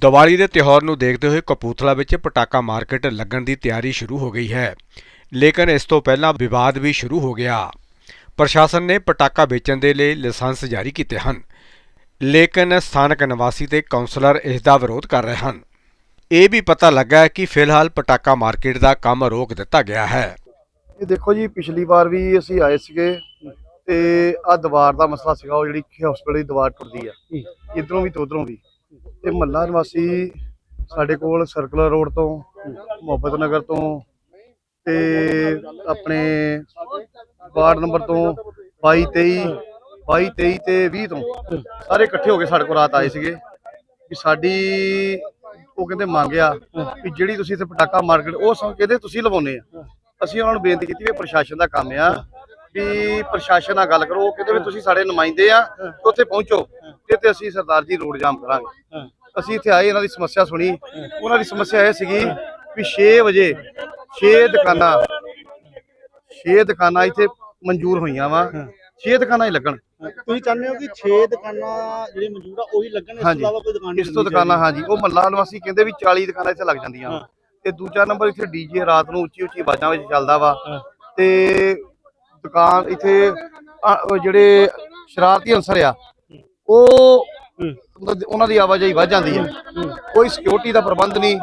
ਦੀਵਾਲੀ ਦੇ ਤਿਉਹਾਰ ਨੂੰ ਦੇਖਦੇ ਹੋਏ ਕਪੂਰਥਲਾ ਵਿੱਚ ਪਟਾਕਾ ਮਾਰਕੀਟ ਲੱਗਣ ਦੀ ਤਿਆਰੀ ਸ਼ੁਰੂ ਹੋ ਗਈ ਹੈ। ਲੇਕਿਨ ਇਸ ਤੋਂ ਪਹਿਲਾਂ ਵਿਵਾਦ ਵੀ ਸ਼ੁਰੂ ਹੋ ਗਿਆ। ਪ੍ਰਸ਼ਾਸਨ ਨੇ ਪਟਾਕਾ ਵੇਚਣ ਦੇ ਲਈ ਲਾਇਸੈਂਸ ਜਾਰੀ ਕੀਤੇ ਹਨ। ਲੇਕਿਨ ਸਥਾਨਕ ਨਿਵਾਸੀ ਤੇ ਕਾਉਂਸਲਰ ਇਸ ਦਾ ਵਿਰੋਧ ਕਰ ਰਹੇ ਹਨ। ਇਹ ਵੀ ਪਤਾ ਲੱਗਾ ਹੈ ਕਿ ਫਿਲਹਾਲ ਪਟਾਕਾ ਮਾਰਕੀਟ ਦਾ ਕੰਮ ਰੋਕ ਦਿੱਤਾ ਗਿਆ ਹੈ। ਇਹ ਦੇਖੋ ਜੀ ਪਿਛਲੀ ਵਾਰ ਵੀ ਅਸੀਂ ਆਏ ਸੀਗੇ ਤੇ ਆ ਦੀਵਾਰ ਦਾ ਮਸਲਾ ਸੀਗਾ ਉਹ ਜਿਹੜੀ ਹਸਪੀਟਲ ਦੀ ਦੀਵਾਰ ਟੁੱਟਦੀ ਆ। ਇਧਰੋਂ ਵੀ ਤੇ ਉਧਰੋਂ ਵੀ। ਤੇ ਮਹੱਲਾ ਨਿਵਾਸੀ ਸਾਡੇ ਕੋਲ ਸਰਕੂਲਰ ਰੋਡ ਤੋਂ, ਮੁਹੱਬਤ ਨਗਰ ਤੋਂ ਤੇ ਆਪਣੇ ਵਾਰਡ ਨੰਬਰ ਤੋਂ 22 23 22 23 ਤੇ 20 ਤੋਂ ਸਾਰੇ ਇਕੱਠੇ ਹੋ ਕੇ ਸਾਡੇ ਕੋਲ ਰਾਤ ਆਏ ਸੀਗੇ ਵੀ ਸਾਡੀ ਉਹ ਕਹਿੰਦੇ ਮੰਗਿਆ ਵੀ ਜਿਹੜੀ ਤੁਸੀਂ ਇੱਥੇ ਪਟਾਕਾ ਮਾਰਕੀਟ, ਉਹ ਸਭ ਕਹਿੰਦੇ ਤੁਸੀਂ ਲਵਾਉਨੇ ਆ? ਅਸੀਂ ਉਹਨਾਂ ਨੂੰ ਬੇਨਤੀ ਕੀਤੀ ਵੀ ਇਹ ਪ੍ਰਸ਼ਾਸਨ ਦਾ ਕੰਮ ਆ। ਵੀ ਪ੍ਰਸ਼ਾਸਨ ਨਾਲ ਗੱਲ ਕਰੋ ਉਹ ਕਹਿੰਦੇ ਵੀ ਤੁਸੀਂ ਸਾਡੇ ਨੁਮਾਇੰਦੇ ਆ ਉੱਥੇ ਪਹੁੰਚੋ ਤੇ ਤੇ ਅਸੀਂ ਸਰਦਾਰ ਜੀ ਰੋਡ ਜਾਮ ਕਰਾਂਗੇ। ਅਸੀਂ ਇੱਥੇ ਆਏ ਇਹਨਾਂ ਦੀ ਸਮੱਸਿਆ ਸੁਣੀ ਉਹਨਾਂ ਦੀ ਸਮੱਸਿਆ ਇਹ ਸੀਗੀ ਵੀ 6 ਵਜੇ 6 ਦੁਕਾਨਾਂ 6 ਦੁਕਾਨਾਂ ਇੱਥੇ ਮਨਜ਼ੂਰ ਹੋਈਆਂ ਵਾ 6 ਦੁਕਾਨਾਂ ਹੀ ਲੱਗਣ। ਤੁਸੀਂ ਚਾਹੁੰਦੇ ਹੋ ਕਿ 6 ਦੁਕਾਨਾਂ ਜਿਹੜੀ ਮੌਜੂਦ ਆ ਉਹੀ ਲੱਗਣ ਇਸ ਤੋਂ। ਇਲਾਵਾ ਕੋਈ ਦੁਕਾਨ ਇਸ ਤੋਂ ਦੁਕਾਨਾਂ ਹਾਂਜੀ। ਉਹ ਮੱਲਾ ਨਿਵਾਸੀ ਕਹਿੰਦੇ ਵੀ 40 ਦੁਕਾਨਾਂ ਇੱਥੇ ਲੱਗ ਜਾਂਦੀਆਂ। ਤੇ ਦੂਜਾ ਨੰਬਰ ਇੱਥੇ ਡੀਜੇ ਰਾਤ ਨੂੰ ਉੱਚੀ ਉੱਚੀ ਆਵਾਜ਼ਾਂ ਵਿੱਚ ਚੱਲਦਾ ਵਾ। ਤੇ ਦੁਕਾਨ ਇੱਥੇ ਜਿਹੜੇ ਸ਼ਰਾਰਤੀ ਅਨਸਰ ਆ ਉਹ ਉਹਨਾਂ ਦੀ ਆਵਾਜਾਈ ਵੱਧ ਜਾਂਦੀ ਹੈ। ਕੋਈ ਸਿਕਿਉਰਿਟੀ ਦਾ ਪ੍ਰਬੰਧ ਨਹੀਂ।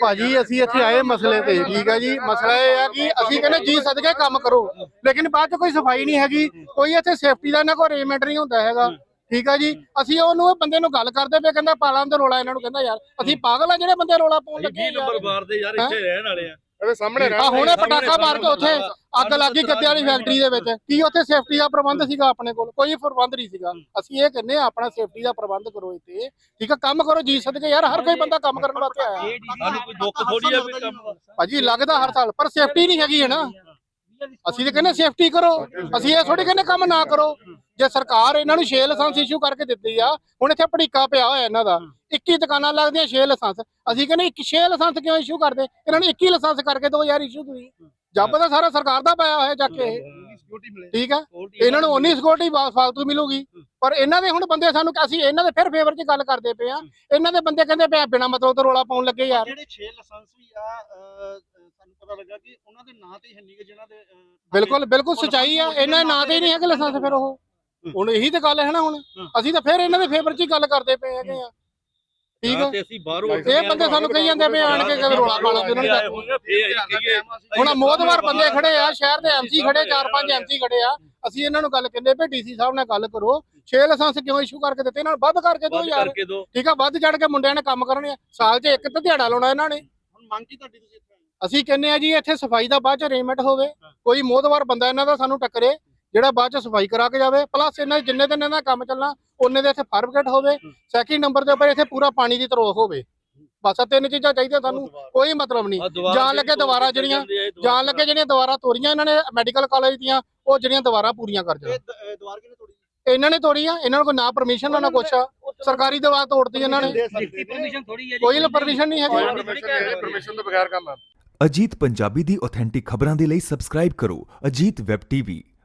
ਭਾਜੀ ਅਸੀਂ ਇੱਥੇ ਆਏ ਮਸਲੇ ਤੇ ਠੀਕ ਹੈ ਜੀ। ਮਸਲਾ ਇਹ ਆ ਕਿ ਅਸੀਂ ਕਹਿੰਦੇ ਜੀ ਸਦਕੇ ਕੰਮ ਕਰੋ ਲੇਕਿਨ ਬਾਅਦ ਚ ਕੋਈ ਸਫ਼ਾਈ ਨਹੀਂ ਹੈਗੀ ਕੋਈ ਇੱਥੇ ਸੇਫਟੀ ਦਾ ਨਾ ਕੋਈ ਅਰੇਂਜਮੈਂਟ ਨਹੀਂ ਹੁੰਦਾ ਹੈਗਾ ਠੀਕ ਆ ਜੀ। ਅਸੀਂ ਉਹਨੂੰ ਇਹ ਬੰਦੇ ਨੂੰ ਗੱਲ ਕਰਦੇ ਪਏ ਕਹਿੰਦਾ ਪਾਲਾਂ ਦੇ ਰੋਲਾ ਇਹਨਾਂ ਨੂੰ ਕਹਿੰਦਾ ਯਾਰ ਅਸੀਂ ਪਾਗਲ ਆ ਜਿਹੜੇ ਬੰਦੇ ਰੋਲਾ ਪਾਉਣ ਲੱਗੇ ਯਾਰ। ਬਾਰ ਦੇ ਯਾਰ ਇੱਥੇ ਰਹਿਣ ਵਾਲੇ ਆ। ਇਹਦੇ ਸਾਹਮਣੇ ਆ ਹੁਣੇ ਪਟਾਕਾ ਮਾਰ ਕੇ ਉੱਥੇ ਅੱਗ ਲੱਗੀ ਗੱਦੇ ਵਾਲੀ ਫੈਕਟਰੀ ਦੇ ਵਿੱਚ। ਕੀ ਉੱਥੇ ਸੇਫਟੀ ਦਾ ਪ੍ਰਬੰਧ ਸੀਗਾ ਆਪਣੇ ਕੋਲ? ਕੋਈ ਪ੍ਰਬੰਧ ਨਹੀਂ ਸੀਗਾ। ਅਸੀਂ ਇਹ ਕਹਿੰਦੇ ਆ ਆਪਣਾ ਸੇਫਟੀ ਦਾ ਪ੍ਰਬੰਧ ਕਰੋ ਇੱਥੇ। ਠੀਕ ਆ ਕੰਮ ਕਰੋ ਜੀ ਸਦਕੇ ਯਾਰ ਹਰ ਕੋਈ ਬੰਦਾ ਕੰਮ ਕਰਨ ਵਾਸਤੇ ਆਇਆ। ਸਾਨੂੰ ਕੋਈ ਦੁੱਖ ਥੋੜੀ ਆ ਵੀ ਕੰਮ ਭਾਜੀ ਲੱਗਦਾ ਹਰ ਸਾਲ ਪਰ ਸੇਫਟੀ ਨਹੀਂ ਹੈਗੀ ਹੈ ਨਾ। ਅਸੀਂ ਤਾਂ ਕਹਿੰਦੇ ਸੇਫਟੀ ਕਰੋ। ਅਸੀਂ ਇਹ ਥੋੜੀ ਕਹਿੰਦੇ ਕੰਮ ਨਾ ਕਰੋ। ਜੇ ਸਰਕਾਰ ਇਹਨਾਂ ਨੂੰ 6 ਲਾਇਸੈਂਸ ਇਸ਼ੂ ਕਰਕੇ ਦਿੱਤੀ ਆ ਹੁਣ ਇੱਥੇ ਪੜੀਕਾ ਪਿਆ ਹੋਇਆ ਇਹਨਾਂ ਦਾ 21 ਦੁਕਾਨਾਂ ਲੱਗਦੀਆਂ 6 ਲਾਇਸੈਂਸ। ਅਸੀਂ ਕਹਿੰਦੇ 6 ਲਾਇਸੈਂਸ ਕਿਉਂ ਇਸ਼ੂ ਕਰਦੇ? ਇਹਨਾਂ ਨੂੰ 21 ਲਾਇਸੈਂਸ ਕਰਕੇ ਦਿਓ ਯਾਰ ਇਸ਼ੂ ਤੁਸੀਂ। ਜੱਬ ਤਾਂ ਸਾਰਾ ਸਰਕਾਰ ਦਾ ਪਾਇਆ ਹੋਇਆ ਚੱਕ ਕੇ। ਇਹ ਠੀਕ ਆ? ਇਹਨਾਂ ਨੂੰ ਉਨੀ ਸਿਕਿਉਰਿਟੀ ਫਾਲਤੂ ਮਿਲੂਗੀ। ਪਰ ਇਹਨਾਂ ਦੇ ਹੁਣ ਬੰਦੇ ਸਾਨੂੰ ਅਸੀਂ ਇਹਨਾਂ ਦੇ ਫਿਰ ਫੇਵਰ 'ਚ ਗੱਲ ਕਰਦੇ ਪਏ ਆ। ਇਹਨਾਂ ਦੇ ਬੰਦੇ ਕਹਿੰਦੇ ਪਿਆ ਬਿਨਾ ਮਤਲਬ ਤੋਂ ਰੋਲਾ ਪਾਉਣ ਲੱਗੇ ਯਾਰ। ਜਿਹੜੇ 6 ਲਾਇਸੈਂਸ ਵੀ ਆ ਅਹ, ਸਾਨੂੰ ਪਤਾ ਲੱਗਾ ਕਿ ਉਹਨਾਂ ਦੇ ਨਾਂ ਤੇ ਹੀ ਹੈ ਨਹੀਂ ਗੇ ਜਿਨ੍ਹਾਂ ਦੇ ਅਹ, ਬਿਲਕੁਲ ਬਿਲਕੁਲ ਸਚਾਈ ਆ। ਇਹਨਾਂ ਦੇ ਨਾਂ ਤੇ ਹੀ ਨਹੀਂ ਹੈਗੇ ਲਾਇਸੈਂਸ ਫਿਰ ਉਹ। ਹੁਣ ਇਹੀ ਤਾਂ ਗੱਲ ਹੈ ਨਾ ਹੁਣ। ਅਸੀਂ ਤਾਂ ਫਿਰ ਇਹਨਾਂ ਦੇ ਫੇਵਰ 'ਚ ਹੀ ਗੱਲ ਕਰਦੇ ਪਏ ਹੈਗੇ ਆ। ਠੀਕ ਆ? ਤੇ ਅਸੀਂ ਬਾਹਰੋਂ ਇਹ ਬੰਦੇ ਸਾਨੂੰ ਕਹੀ ਜਾਂਦੇ ਪਏ ਆਣ ਕੇ ਕਦੇ ਰੋਲਾ ਪਾਣਾ ਉਹਨਾਂ ਨੂੰ ਦੱਸੋ। ਹੁਣ ਮੋਦਵਾਰ ਬੰਦੇ ਖੜੇ ਆ ਸ਼ਹਿਰ ਦੇ ਐਮਸੀ ਖੜੇ ਚਾਰ ਪੰਜ ਐਮਸੀ ਖੜੇ ਆ। ਅਸੀਂ ਇਹਨਾਂ ਨੂੰ ਗੱਲ ਕਹਿੰਦੇ ਪਏ ਡੀਸੀ ਸਾਹਿਬ ਨਾਲ ਗੱਲ ਕਰੋ। 6 ਲਾਇਸੈਂਸ ਕਿਉਂ ਇਸ਼ੂ ਕਰਕੇ ਦਿੱਤੇ? ਇਹਨਾਂ ਨੂੰ ਵੱਧ ਕਰਕੇ ਦਿਓ ਯਾਰ। ਠੀਕ ਆ ਵੱਧ ਚੜ ਕੇ ਮੁੰਡਿਆਂ ਨੇ ਕੰਮ ਕਰਨੇ ਆ। ਸਾਲ 'ਚ ਇੱਕ ਤਾਂ ਦਿਹਾੜਾ ਲਾਉਣਾ ਇਹਨਾਂ ਨੇ। ਹੁਣ ਮੰਗ ਕੀ ਤੁਹਾਡੀ ਤੁਸੀਂ? ਅਸੀਂ ਕਹਿੰਨੇ ਆ ਜੀ ਇੱਥੇ ਸਫ਼ਾਈ ਦਾ ਬਾਅਦ ਚ ਅਰੇਂਜਮੈਂਟ ਹੋਵੇ। ਕੋਈ ਮੋਦਵਾਰ ਬੰਦਾ ਇਹਨਾਂ ਦਾ ਸਾਨੂੰ ਟੱਕਰੇ। ਜਿਹੜਾ ਬਾਅਦ ਚ ਸਫ਼ਾਈ ਕਰਾ ਕੇ ਜਾਵੇ ਪਲੱਸ ਇਹਨਾਂ ਦੇ ਜਿੰਨੇ ਦਿਨ ਇਹਨਾਂ ਦਾ ਕੰਮ ਚੱਲਣਾ ਉਹਨੇ ਦੇ ਇੱਥੇ ਫਾਰਮਗੇਟ ਹੋਵੇ ਸੈਕਿੰਡ ਨੰਬਰ ਦੇ ਉੱਪਰ ਇੱਥੇ ਪੂਰਾ ਪਾਣੀ ਦੀ ਤਰੋਕ ਹੋਵੇ। ਬਸ ਆਹ ਤਿੰਨ ਚੀਜ਼ਾਂ ਚਾਹੀਦੀਆਂ ਸਾਨੂੰ ਕੋਈ ਮਤਲਬ ਨਹੀਂ। ਜਾਣ ਲੱਗੇ ਦੁਬਾਰਾ ਜਿਹੜੀਆਂ ਜਾਣ ਲੱਗੇ ਜਿਹੜੀਆਂ ਦੁਬਾਰਾ ਤੋਰੀਆਂ ਇਹਨਾਂ ਨੇ ਮੈਡੀਕਲ ਕਾਲਜ ਦੀਆਂ ਉਹ ਜਿਹੜੀਆਂ ਦੁਬਾਰਾ ਪੂਰੀਆਂ ਕਰ ਜਾਣ। ਤੋੜੀ ਇਹਨਾਂ ਨੇ ਤੋੜੀਆਂ ਇਹਨਾਂ ਨੂੰ ਕੋਈ ਨਾ ਪਰਮਿਸ਼ਨ ਨਾ ਕੁਛ। ਆ ਸਰਕਾਰੀ ਦਵਾ ਤੋੜਦੀ ਇਹਨਾਂ ਨੇ। ਪਰਮਿਸ਼ਨ ਥੋੜੀ ਹੈ ਕੋਈ ਪਰਮਿਸ਼ਨ ਨਹੀਂ ਹੈਗੀ। ਪਰਮਿਸ਼ਨ ਤੋਂ ਬਗੈਰ ਕੰਮ ਅਜੀਤ ਪੰਜਾਬੀ ਦੀ ਆਥੈਂਟਿਕ ਖਬਰਾਂ ਦੇ ਲਈ ਸਬਸਕ੍ਰਾਈਬ ਕਰੋ। Ajit web TV